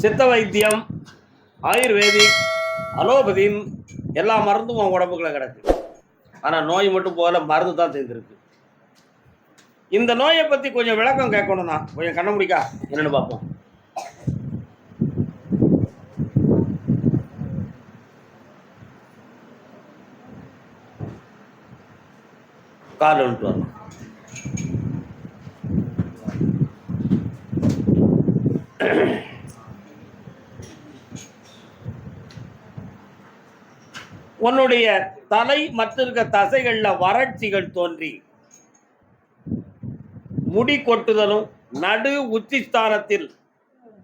சித்த வைத்தியம் ஆயுர்வேதிக் அலோபதின் எல்லா மருந்தும் உன் உடம்புக்குள்ள கிடக்கு. ஆனால் நோய் மட்டும் போகல மருந்து தான் சேர்ந்துருக்கு இந்த நோயை பற்றி கொஞ்சம் விளக்கம் கேட்கணும் தான் கொஞ்சம் கண்ண முடிக்கா என்னன்னு பார்ப்போம். கால் வந்துட்டு வரணும். உன்னுடைய தலை மற்ற தசைகளில் தசைகள்ல வறட்சிகள் தோன்றி முடி கொட்டுதலும் நடு உச்சி ஸ்தானத்தில்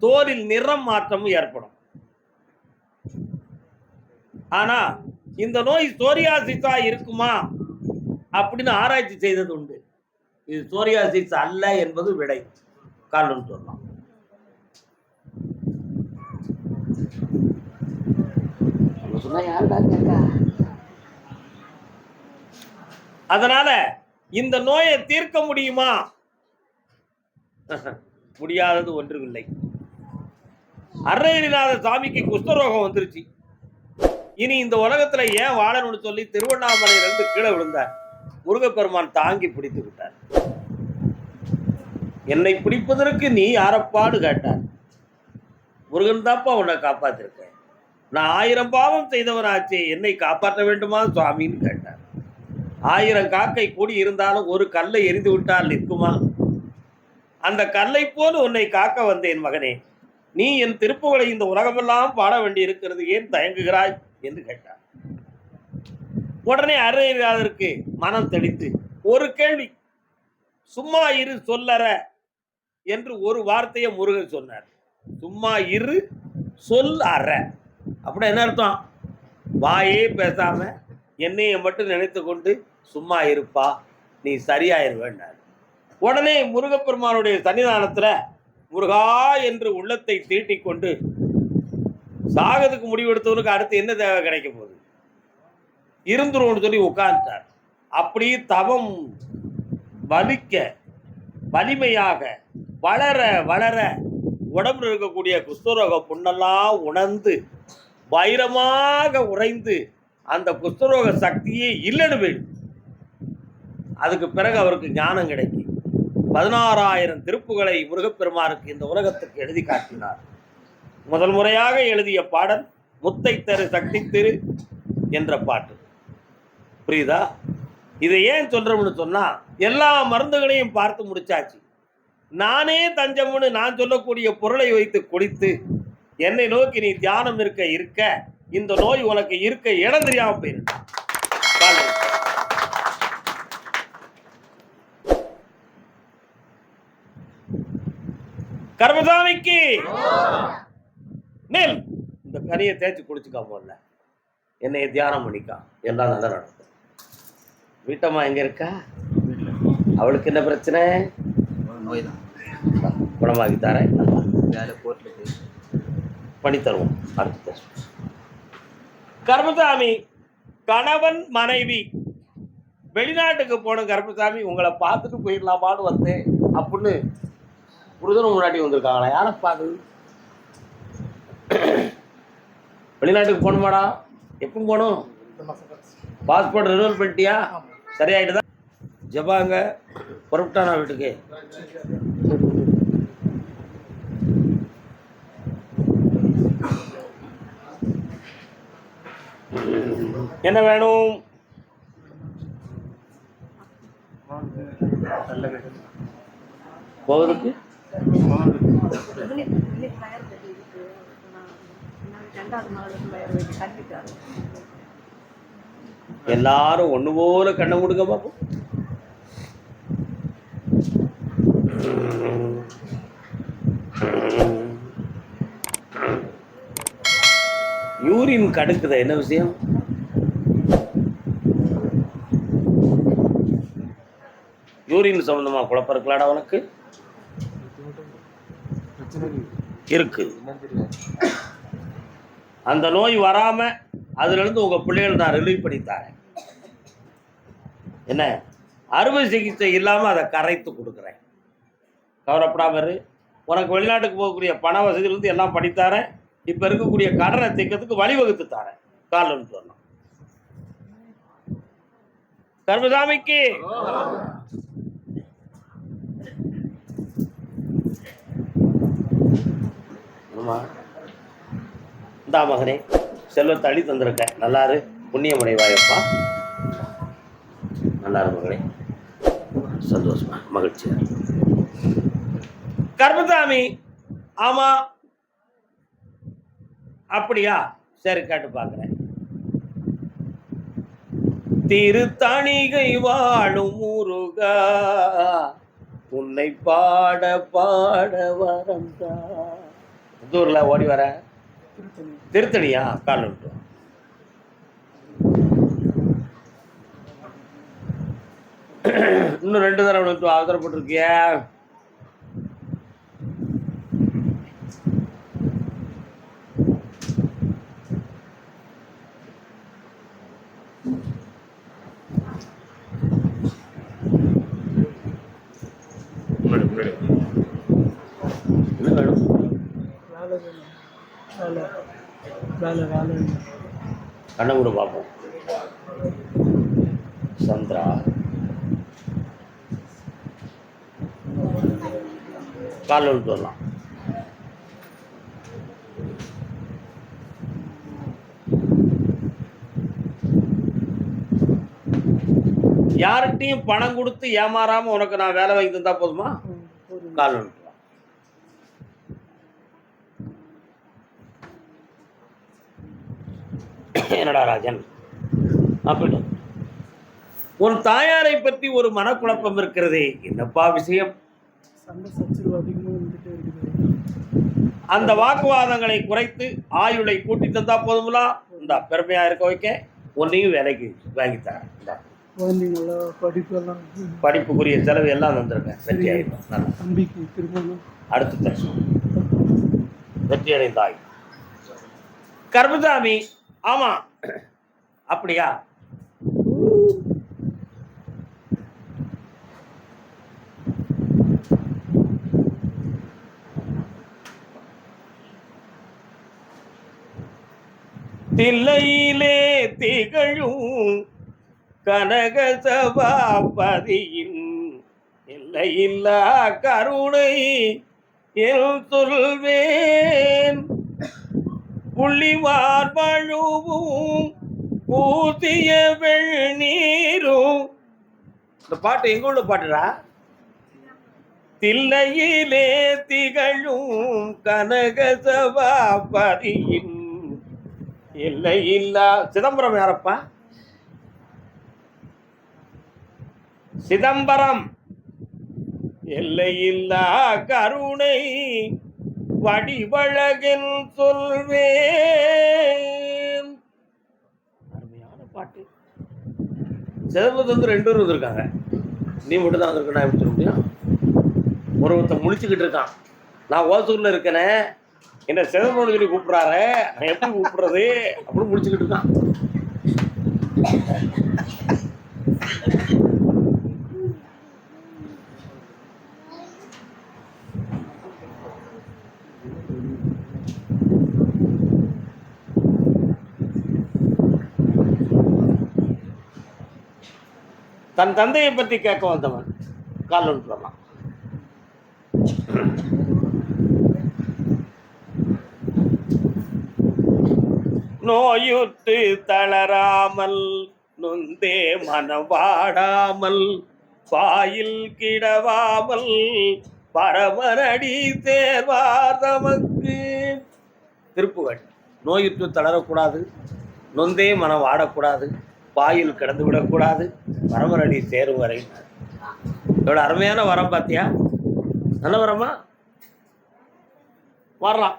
தோலில் நிறம் மாற்றமும் ஏற்படும். ஆனா இந்த நோய் சோரியாசிஸா இருக்குமா? அப்படின்னு ஆராய்ச்சி செய்தது உண்டு. இது சோரியாசிஸ் அல்ல என்பது விடை. காரணம் சொல்லலாம் சொன்னா கேட்கா? அதனால இந்த நோயை தீர்க்க முடியுமா? முடியாதது ஒன்றுமில்லை. அருணகிரிநாத சாமிக்கு குஷ்டரோகம் வந்துருச்சு. இனி இந்த உலகத்துல ஏன் வாழணும்னு சொல்லி திருவண்ணாமலையில இருந்து கீழே விழுந்தார் முருகப்பெருமான் தாங்கி பிடித்து விட்டார். என்னை பிடிப்பதற்கு நீ யாரப்பாடு கேட்டார். முருகன் தாப்பா உன்னை காப்பாத்திருக்கேன் நான் ஆயிரம் பாவம் செய்தவனாச்சே என்னை காப்பாற்ற வேண்டுமா? சுவாமின்னு கேட்டார். ஆயிரம் காக்கை கூடி இருந்தாலும் ஒரு கல்லை எரிந்து விட்டால் நிற்குமா? அந்த கல்லை போல் உன்னை காக்க வந்தேன் மகனே. நீ என் திருப்புகளை இந்த உலகமெல்லாம் பாட வேண்டி இருக்கிறது ஏன் தயங்குகிறாய்? என்று கேட்டார். உடனே அருணகிரிநாதருக்கு மனம் தெளித்து ஒரு கேள்வி சும்மா இரு சொல்லற என்று ஒரு வார்த்தையை முருகன் சொன்னார். சும்மா இரு சொல் அற. அப்படி என்ன அர்த்தம்? வாயே பேசாம என்னையை மட்டும் நினைத்து கொண்டு சும்மா இருப்பா. நீ சரியாயிருவேண்டார் உடனே முருகப்பெருமானுடைய சன்னிதானத்துல முருகா என்று உள்ளத்தை தீட்டிக்கொண்டு கொண்டு முடிவெடுத்தவனுக்கு அடுத்து என்ன தேவை கிடைக்க போகுது? இருந்துரும்னு சொல்லி உட்கார்ந்துட்டார். அப்படி தவம் வலிக்க வலிமையாக வளர வளர உடம்புல இருக்கக்கூடிய குஷ்டரோக புண்ணெல்லாம் உணர்ந்து வைரமாக உறைந்து அந்த குஸ்தரோக சக்தியே இல்லைன்னு போயிடும் அதுக்கு பிறகு அவருக்கு ஞானம் கிடைக்கும். பதினாறாயிரம் திருப்புகளை முருகப்பெருமானுக்கு இந்த உலகத்துக்கு எழுதி காட்டினார். முதல் முறையாக எழுதிய பாடல் முத்தை தரு சக்தி திரு என்ற பாட்டு. புரியுதா? இதை ஏன் சொல்றோம்னு சொன்னா எல்லா மருந்துகளையும் பார்த்து முடிச்சாச்சு. நானே தஞ்சம்னு நான் சொல்லக்கூடிய பொருளை வைத்து குடித்து என்னை நோக்கி நீ தியானம் இருக்க இருக்க. இந்த நோய் உனக்கு இருக்க இடம் தெரியாம போயிருக்கு. கர்மசாமிக்கு நெல். இந்த கனியை தேய்ச்சி குடிச்சுக்கா போல என்னைய தியானம் பண்ணிக்கா. எல்லாம் நல்லா நடக்கும். வீட்டம்மா எங்க இருக்கா? அவளுக்கு என்ன பிரச்சனை? நோய் தான் குணமாக்கி தரேன் வேலை போய் பண்ணி தருவோம் அடுத்து. கர்மசாமி கணவன் மனைவி. வெளிநாட்டுக்கு போன கர்மசாமி உங்களை பார்த்துட்டு போயிடலாமான்னு வந்தேன். அப்படின்னு புருஷனும் முன்னாடி வந்திருக்காங்களா? யாரை பார்த்து? வெளிநாட்டுக்கு போகணுமாடா? எப்போ போகணும்? பாஸ்போர்ட் ரினிவல் பண்ணிட்டியா? சரியாயிட்டுதா? ஜபாங்க. புறப்பட்டானா வீட்டுக்கு? என்ன வேணும்? போவதுக்கு எல்லாரும் ஒண்ணு போல கண்ணை மூடுங்க பாப்போம். யூரின் கடுக்குதா? என்ன விஷயம்? யூரின் சம்பந்தமா குழப்பம் இருக்கலாடா உனக்கு? இருக்கு. அந்த நோய் வராம அதுல இருந்து உங்க பிள்ளைகள் நான் ரிலீவ் பண்ணித்தாரேன் என்ன? அறுவை சிகிச்சை இல்லாம அதை கரைத்து கொடுக்குறேன். கவலைப்படாம இரு. உனக்கு வெளிநாட்டுக்கு போகக்கூடிய பண வசதியிலிருந்து எல்லாம் படித்தாரேன். இப்போ இருக்கக்கூடிய கடனை தைக்கிறதுக்கு வழிவகுத்து தாரேன். காலன்னு சொன்னான் கர்மசாமிக்கு. ஆமா. இந்தா மகனே செல்வத்தை அள்ளி தந்திருக்க. நல்லாரு. புண்ணியமுடைவாயப்பா நல்லாரு மகனே. சந்தோஷமா மகிழ்ச்சியா கர்மசாமி ஆமா. அப்படியா? சரி கேட்டு பார்க்குறேன். திருத்தணிகை வாழும் முருகா உன்னை பாட பாட வரந்தா. புதூர்ல ஓடி வர? திருத்தணியா? கால் விட்டு இன்னும் ரெண்டு தடவை வந்து அவசரப்பட்டிருக்கிய முன்னாடி, முன்னாடி. என்ன வேணும் வேலை வேணும். வேலை வேலை வேலை வேணும். கண்ணை கூட பார்ப்போம். சந்திரா. கால் விட்டு வரலாம். யார்கிட்டயும் பணம் கொடுத்து ஏமாறாம உனக்கு நான் வேலை வாங்கி தந்தா போதுமா? ம், போதும். கால் விட்டு வா. என்னடா ராஜன்? அப்படி உன் தாயாரை பற்றி ஒரு மனக்குழப்பம் இருக்கிறதே. என்னப்பா விஷயம்? அந்த வாக்குவாதங்களை குறைத்து ஆயுளை கூட்டி தந்தா போதுங்களா இந்த பெருமையா இருக்க வைக்க. உன்னையும் வேலைக்கு வாங்கி தரேன். இந்தா. குழந்தைங்கள படிப்பெல்லாம் படிப்புக்குரிய செலவு எல்லாம் வந்திருக்கேன் வெற்றி ஆயிடும் அடுத்த தரிசனம் வெற்றி அடைந்தாய். கர்மசாமி ஆமா. அப்படியா? தில்லையிலே திகழும் கனக சபாபதியின் எல்லையில்லா கருணை என் சொல்வே புள்ளிவார் பழுவும் பூசிய வெண்ணீரும் இந்த பாட்டு எங்க உள்ள பாட்டுடா? தில்லையிலே திகழும் கனக இல்லை இல்லா சிதம்பரம் யாரப்பா? சிதம்பரம். எல்லையில்லா கருணை வடிவழகின் சொல்வேன். அருமையான பாட்டு. சிதம்பரத்து வந்து ரெண்டு பேர் வந்திருக்காங்க. நீ மட்டும் தான் வந்திருக்க நான் எப்படி சொல்ல முடியும்? ஒருத்தன் முடிச்சுக்கிட்டு இருக்கான். நான் ஓசூர்ல இருக்கேனே. என்ன சிதம்பரம் சொல்லி கூப்பிடுறாரு. நான் எப்படி கூப்பிடுறது? அப்படின்னு முடிச்சுக்கிட்டு இருக்கான். தன் தந்தையை பற்றி கேட்க வந்தவன். கால் ஒன்றுலாம் நோயுற்று தளராமல் நொந்தே மனவாடாமல் பாயில் கிடவாமல் பரமரடி தேர்வார் நமக்கு திருப்புகள் நோயுற்று தளரக்கூடாது நொந்தே மனம் வாடக்கூடாது பாயில் கிடந்து விடக்கூடாது பரமரடி சேரும் வரை. எவ்வளோ அருமையான வரம் பார்த்தியா நல்ல வரமா? வரலாம்.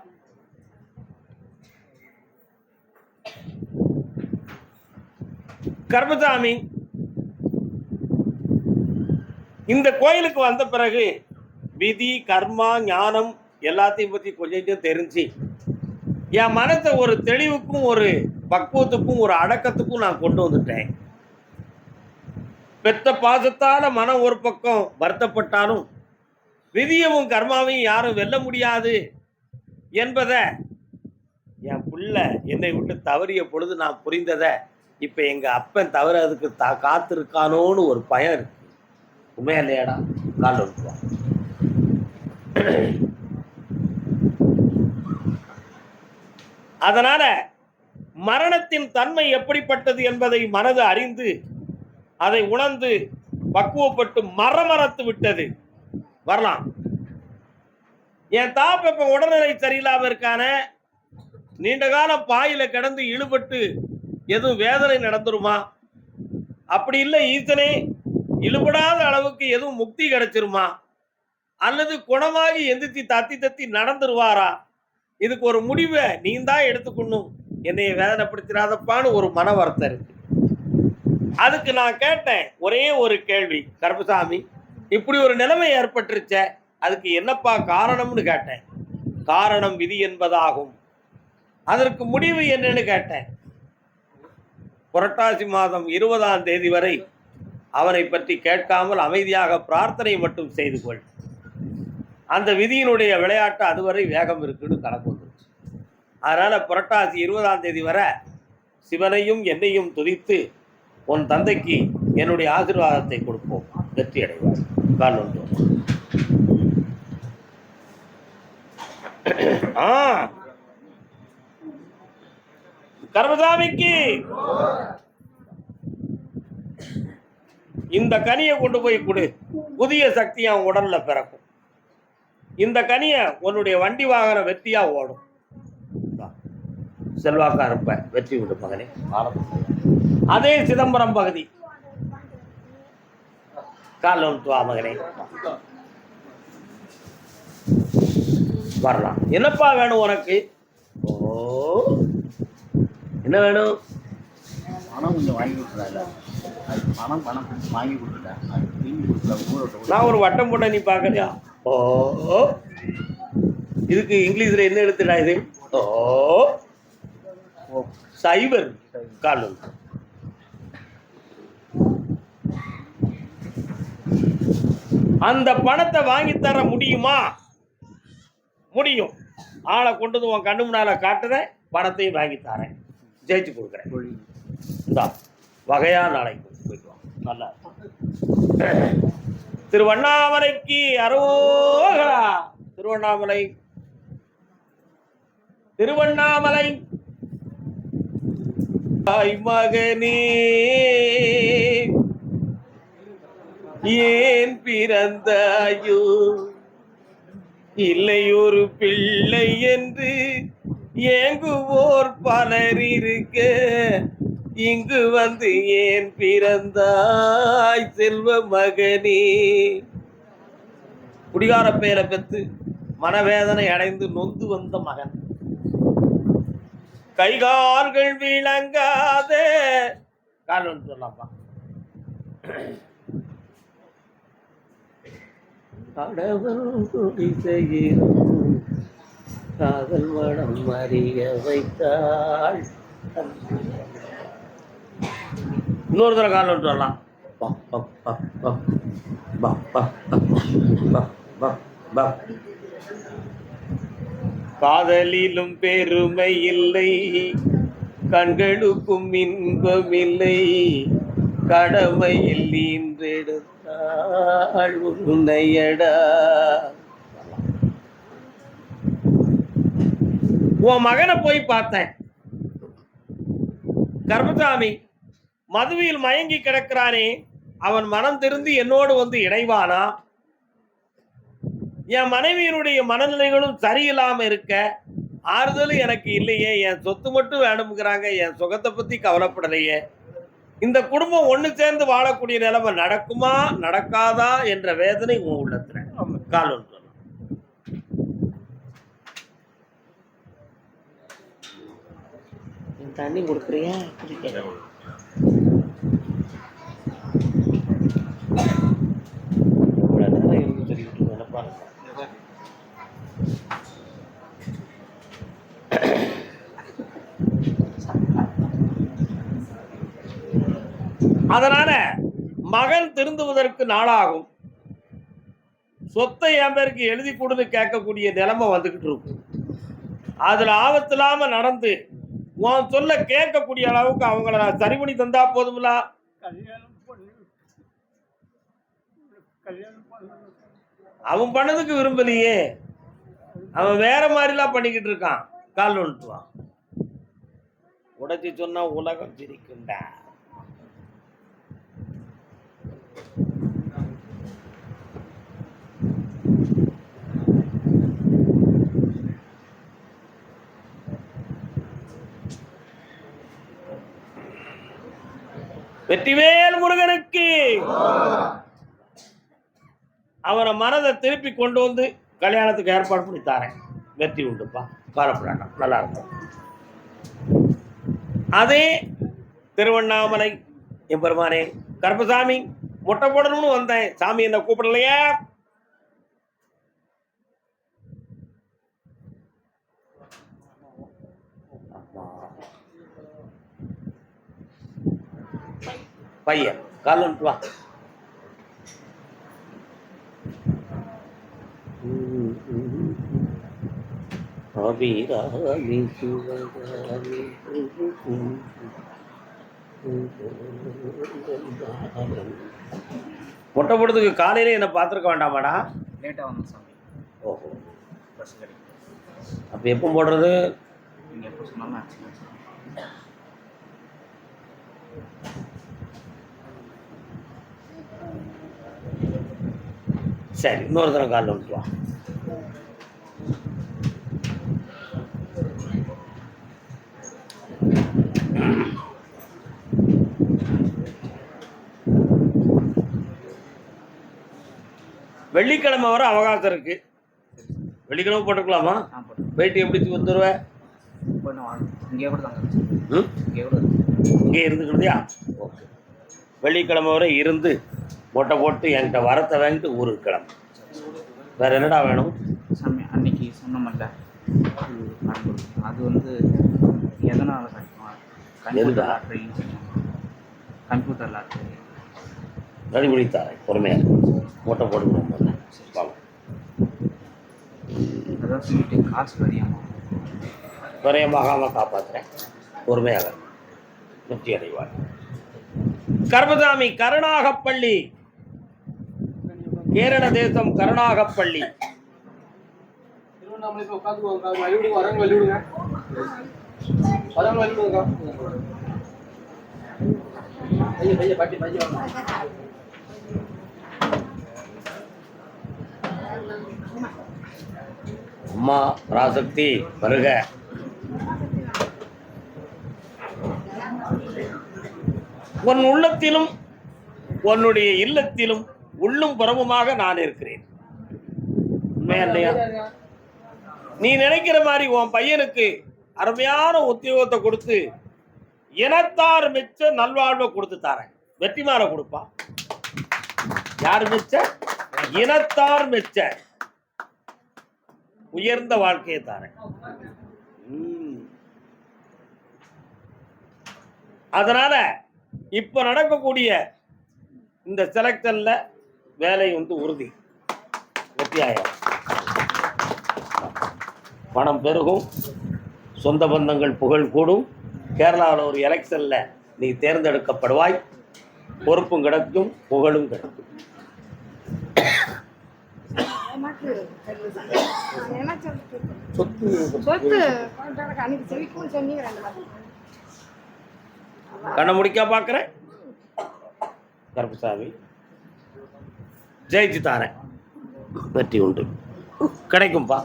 கர்மசாமி இந்த கோயிலுக்கு வந்த பிறகு விதி கர்மா ஞானம் எல்லாத்தையும் பற்றி கொஞ்சம் கொஞ்சம் தெரிஞ்சு என் மனத்தை ஒரு தெளிவுக்கும் ஒரு பக்குவத்துக்கும் ஒரு அடக்கத்துக்கும் நான் கொண்டு வந்துட்டேன். பெத்த பாசத்தால மனம் ஒரு பக்கம் வருத்தப்பட்டாலும் விதியவும் கர்மாவையும் யாரும் வெல்ல முடியாது என்பதை என் புள்ள என்னை விட்டு தவறிய பொழுது நான் புரிந்ததை இப்போ எங்க அப்பன் தவறு அதுக்கு தா காத்திருக்கானோன்னு ஒரு பயம் இருக்கு. உண்மையா இல்லையாடா? கால் விட்டுருவான் அதனால மரணத்தின் தன்மை எப்படிப்பட்டது என்பதை மனது அறிந்து அதை உணர்ந்து பக்குவப்பட்டு மரமரத்து விட்டது. வரலாம். என் தாப்ப இப்ப உடல்நிலை சரியில்லாம இருக்கான நீண்ட காலம் பாயில கிடந்து இழுபட்டு எதுவும் வேதனை நடந்துருமா? அப்படி இல்லை ஈசனே இழுபடாத அளவுக்கு எதுவும் முக்தி கிடைச்சிருமா? அல்லது குணமாகி எந்திரிச்சு தத்தி தத்தி நடந்துருவாரா? இதுக்கு ஒரு முடிவை நீ தான் எடுத்துக்கணும் என்னைய வேதனைப்படுத்திடாதப்பான்னு ஒரு மன வருத்தம் இருக்கு. அதுக்கு நான் கேட்டேன் ஒரே ஒரு கேள்வி கருப்பசாமி இப்படி ஒரு நிலைமை ஏற்பட்டுருச்ச அதுக்கு என்னப்பா காரணம்னு கேட்டேன். காரணம் விதி என்பதாகும். அதற்கு முடிவு என்னன்னு கேட்டேன். புரட்டாசி மாதம் இருபதாம் தேதி வரை அவனை பற்றி கேட்காமல் அமைதியாக பிரார்த்தனை மட்டும் செய்து கொள். அந்த விதியினுடைய விளையாட்டு அதுவரை வேகம் இருக்குன்னு கணக்கு வந்துருச்சு. அதனால் புரட்டாசி இருபதாம் தேதி வரை சிவனையும் என்னையும் துதித்து உன் தந்தைக்கு என்னுடைய ஆசீர்வாதத்தை கொடுப்போம். வெற்றி அடைவார். கால் ஒன்று. ஆ. கர்மசாமிக்கு இந்த கனியை கொண்டு போய் கொடு. புதிய சக்தி அவன் உடல்ல பிறக்கும். இந்த கனியை உன்னுடைய வண்டி வாகன வெற்றியா ஓடும். செல்வாக்கா இருப்ப. வெற்றி விடு மகனே. அதே சிதம்பரம் பகுதி. கால் ஒன்று வா மகனே வரலாம். என்னப்பா வேணும் உனக்கு? ஓ என்ன வேணும்? பணம் கொஞ்சம் வாங்கி கொடுத்துடல அது பணம் பணம் வாங்கி கொடுத்துட்டேன் அது திரும்பி நான் ஒரு வட்டம் போட்ட நீ பார்க்கலையா? ஓ இதுக்கு இங்கிலீஷ்ல என்ன எழுத்துடா இது? ஓ சைவர் காலம். அந்த பணத்தை வாங்கி தர முடியுமா? முடியும். ஆளை கொண்டு வந்து உன் கண்ணு முன்னால காட்டுறேன் பணத்தையும் வாங்கி தரேன். ஜெயிச்சு கொடுக்குறேன். தொழில் இந்தா வகையா நாளைக்கு போயிடுவான் நல்லா திருவண்ணாமலைக்கு அரோகரா. திருவண்ணாமலை. திருவண்ணாமலை தாய் மகனே ஏன் பிறந்தாயோ? இல்லை ஒரு பிள்ளை என்று ஏங்குவோர் பலர் இருக்க. இங்கு வந்து ஏன் பிறந்தாய் செல்வ மகனே? குடிகார பேரை பெற்று மனவேதனை அடைந்து நொந்து வந்த மகன். கைகால்கள் விளங்காத கால் ஒன்று சொல்லலாம்ப்பா கடவுள் குடி செய்கிறோம் காதல் மனம் அறிய வைத்தாள் இன்னொரு தடவை கால் ஒன்று வரலாம் பா, பா, பா, பா. பா, பா, பா, பா, பா, பா. காதலிலும் பெருமை இல்லை கண்களுக்கும் இன்பம் இல்லை. கடமையில் ஈன்றெடுத்தாள் உன்னையடா. உன் மகனை போய் பார்த்தேன். கர்மசாமி மதுவில் மயங்கி கிடக்கிறானே. அவன் மனம் திருந்தி என்னோடு வந்து இணைவானா? என் மனைவியினுடைய மனநிலைகளும் சரியில்லாம இருக்க ஆறுதலும் எனக்கு இல்லையே. என் சொத்து மட்டும் வேணுங்கிறாங்க என் சுகத்தை பத்தி கவலைப்படலையே. இந்த குடும்பம் ஒண்ணு சேர்ந்து வாழக்கூடிய நிலைமை நடக்குமா நடக்காதா என்ற வேதனை உன் உள்ளத்துல. கால் ஒன்று. தண்ணி கொடுக்குறியா குடிக்கிறேன் இவ்வளவு நேரம் இருந்து சொல்லிட்டு நினைப்பாங்க அதனால மகன் திருந்துவதற்கு நாளாகும். சொத்தை என் பேருக்கு எழுதி கொடுன்னு கேட்கக்கூடிய நிலைமை வந்துகிட்டு இருக்கும். அதுல ஆபத்து நடந்து உன் சொல்ல கேட்கக்கூடிய அளவுக்கு அவங்கள நான் சரி பண்ணி தந்தா போதுங்களா அவன் பண்ணதுக்கு விரும்பலையே. அவன் வேற மாதிரிலாம் பண்ணிக்கிட்டு இருக்கான். கால் வந்துட்டுவான் உடச்சி சொன்னா உலகம் சிரிக்கும்டா. வெற்றிவேல் முருகனுக்கு. அவரை மனதை திருப்பி கொண்டு வந்து கல்யாணத்துக்கு ஏற்பாடு பண்ணி தாரேன். வெற்றி உண்டுப்பா. கவலைப்படாண்டாம் நல்லா இருக்கும். அதே திருவண்ணாமலை எம்பெருமானே கருப்பசாமி மொட்டை போடணும்னு வந்தேன். சாமி என்ன கூப்பிடலையா. பையன் கால் வந்துட்டு வா. அபிராமி மொட்டை போடுறதுக்கு காலையில என்ன பார்த்துருக்க வேண்டாமாடா? லேட்டாக வந்தோம் சாமி. ஓஹோ. பஸ் கிடைக்கும் அப்போ எப்போ போடுறது? நீங்கள் எப்போ சொன்னாலும் ஆச்சு சரி இன்னொரு தடவை காலில் வந்துட்டு வா. வெள்ளிக்கிழமை வர அவகாசம் இருக்கு. வெள்ளிக்கிழமை போட்டுக்கலாமா? போயிட்டு எப்படி வந்துடுவேன் இங்கே கூட இங்கே கூட இங்கே இருந்துக்கிட்டியா ஓகே. வெள்ளிக்கிழமை வரை இருந்து மொட்டை போட்டு என்கிட்ட வரத்தை வாங்கிட்டு ஊருக்கு கிளம்பு. வேற என்னடா வேணும்? சாமி அன்னைக்கு சொன்னோம்ல மறந்து அது வந்து எதனால்? Computer lottery computer lottery ready பண்ணி தரேன் பொறுமையாக மொட்டை போட்டுக்கணும் வாங்க. அதான் சொல்லிட்டு காசு வரியாமா? குறையமாகாம காப்பாற்றுறேன் பொறுமையாக. வெற்றி அடைவார் கர்மசாமி கருணாகப்பள்ளி கேரள தேசம் கருணாகப்பள்ளி திருவண்ணாமலைக்கு உட்காந்துக்கோங்க வழிவிடுங்க வரவங்க வழிவிடுங்க வரவங்க வழிவிடுங்க பைய பைய பாட்டி பைய வாங்க. அம்மா பராசக்தி வருக. உன் உள்ளத்திலும் உன்னுடைய இல்லத்திலும் உள்ளும் புறமுமாக நான் இருக்கிறேன். உண்மையா இல்லையா? நீ நினைக்கிற மாதிரி உன் பையனுக்கு அருமையான உத்தியோகத்தை கொடுத்து இனத்தார் மிச்ச நல்வாழ்வை கொடுத்து தரேன். வெற்றி மாலை கொடுப்பா. யார் மிச்ச? இனத்தார் மிச்ச. உயர்ந்த வாழ்க்கையை தரேன். அதனால இப்ப நடக்கக்கூடிய இந்த செலக்ஷன்ல வேலை வந்து உறுதி. வெற்றியாயிரம் பணம் பெருகும் சொந்த பந்தங்கள் புகழ் கூடும். கேரளாவில் ஒரு எலெக்ஷன்ல நீ தேர்ந்தெடுக்கப்படுவாய். பொறுப்பும் கிடைக்கும் புகழும் கிடைக்கும். சொத்து. சொத்து கண்ணை முடிக்கா பார்க்குறேன் கருப்புசாமி. ஜெயிச்சு தாரேன். வெற்றி உண்டு. கிடைக்கும்பா.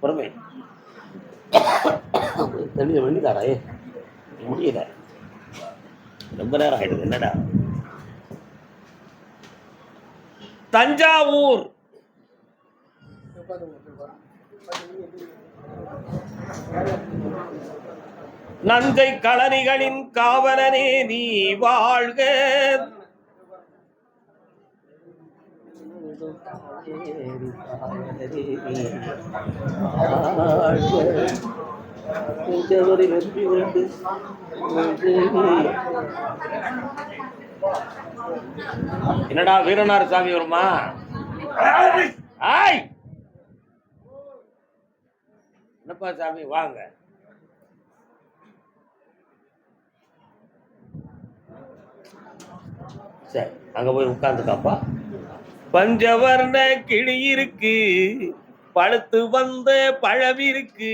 பொறுமை. தண்ணி பண்ணி ஏ முடியல. ரொம்ப நேரம் ஆயிடுது என்னடா? தஞ்சாவூர். நஞ்சை களரிகளின் காவலனே நீ வாழ்க. வெற்றி உண்டு என்னடா வீரனார் சாமி வருமா? ஆய்! என்னப்பா சாமி வாங்க. சரி அங்க போய் உட்கார்ந்துக்காப்பா பஞ்சவர்ண கிளி இருக்கு. பழுத்து வந்த பழம் இருக்கு.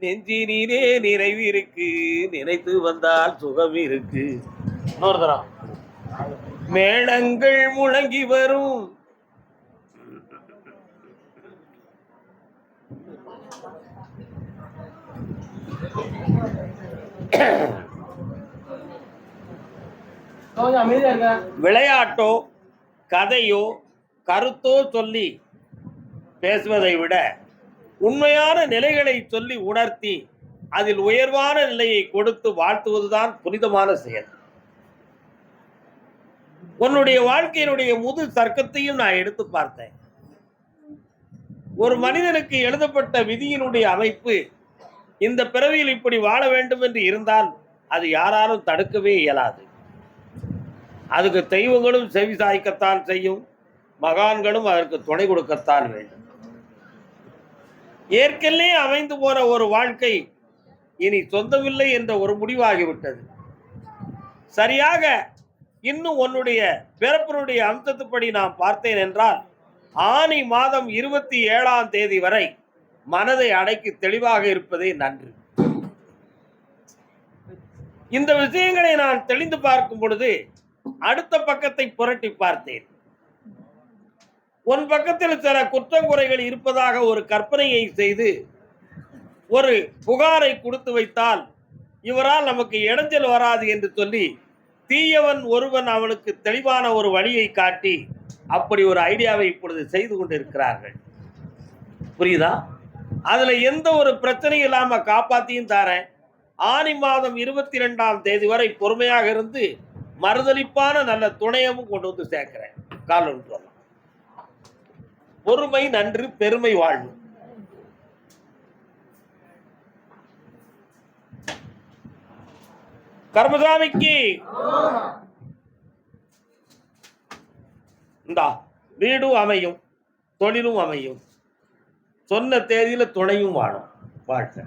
நெஞ்சினிலே நிறைவு இருக்கு. நினைத்து வந்தால் சுகம் இருக்கு. மேளங்கள் முழங்கி வரும். விளையாட்டோ கதையோ கருத்தோ சொல்லி பேசுவதை விட உண்மையான நிலைகளை சொல்லி உணர்த்தி அதில் உயர்வான நிலையை கொடுத்து வாழ்த்துவதுதான் புனிதமான செயல். உன்னுடைய வாழ்க்கையினுடைய முது தர்க்கத்தையும் நான் எடுத்து பார்த்தேன். ஒரு மனிதனுக்கு எழுதப்பட்ட விதியினுடைய அமைப்பு இந்த பிறவியில் இப்படி வாழ வேண்டும் என்று இருந்தால் அது யாராலும் தடுக்கவே இயலாது. அதுக்கு தெய்வங்களும் செவி சாய்க்கத்தான் செய்யும். மகான்களும் அதற்கு துணை கொடுக்கத்தான் வேண்டும். ஏற்கனவே அமைந்து போன ஒரு வாழ்க்கை இனி சொந்தமில்லை என்ற ஒரு முடிவாகிவிட்டது. சரியாக இன்னும் உன்னுடைய பிறப்பினுடைய அம்சத்துப்படி நான் பார்த்தேன் என்றால் ஆனி மாதம் இருபத்தி ஏழாம் தேதி வரை மனதை அடக்கி தெளிவாக இருப்பதே நன்று. இந்த விஷயங்களை நான் தெளிந்து பார்க்கும் பொழுது அடுத்த பக்கத்தை புரட்டி பார்த்தேன். உன் பக்கத்தில் சில குற்றங்குறைகள் இருப்பதாக ஒரு கற்பனையை செய்து ஒரு புகாரை கொடுத்து வைத்தால் இவரால் நமக்கு இடைஞ்சல் வராது என்று சொல்லி தீயவன் ஒருவன் அவனுக்கு தெளிவான ஒரு வழியை காட்டி அப்படி ஒரு ஐடியாவை இப்பொழுது செய்து கொண்டிருக்கிறார்கள். புரியுதா? அதுல எந்த ஒரு பிரச்சனையும் இல்லாம காப்பாத்தியும் தரேன். ஆனி மாதம் இருபத்தி ரெண்டாம் தேதி வரை பொறுமையாக இருந்து மறுதளிப்பான நல்ல துணையமும் கொண்டு வந்து சேர்க்கிறேன். கால் ஒன்று சொல்லலாம். பொறுமை நன்று பெருமை வாழ்வு. கர்மசாமிக்கு இந்தா வீடும் அமையும் தொழிலும் அமையும். சொன்ன தேதியில துணையும் வாழும். வாழ்க்கை